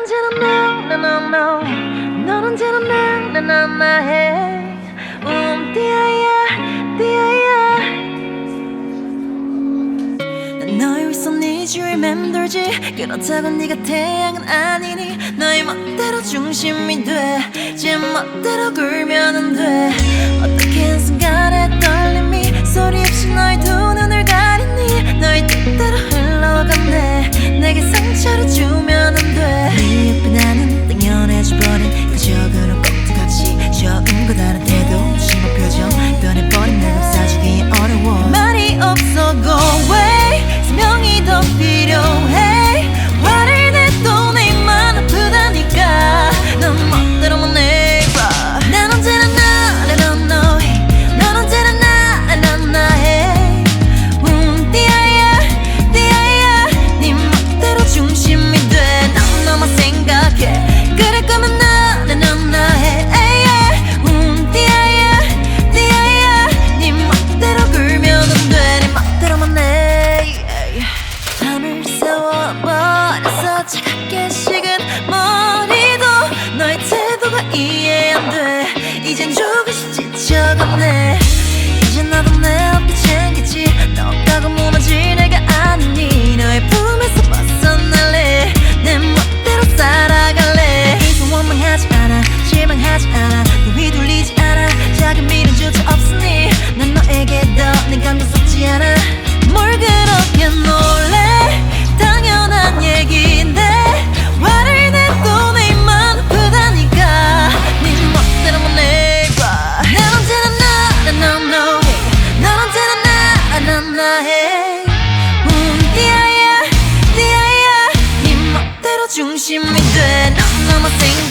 언제나 나나나나 넌 언제나 나나나나해. 움띠아야 띠아야. 난 너의 윗선 need you remember지. 그렇다고 네가 태양은 아니니. 너의 멋대로 중심이 돼제 멋대로 굴면 안돼. 어떻게 한순간 이젠 조금씩 지쳐가네. şimdi dön Anlama sen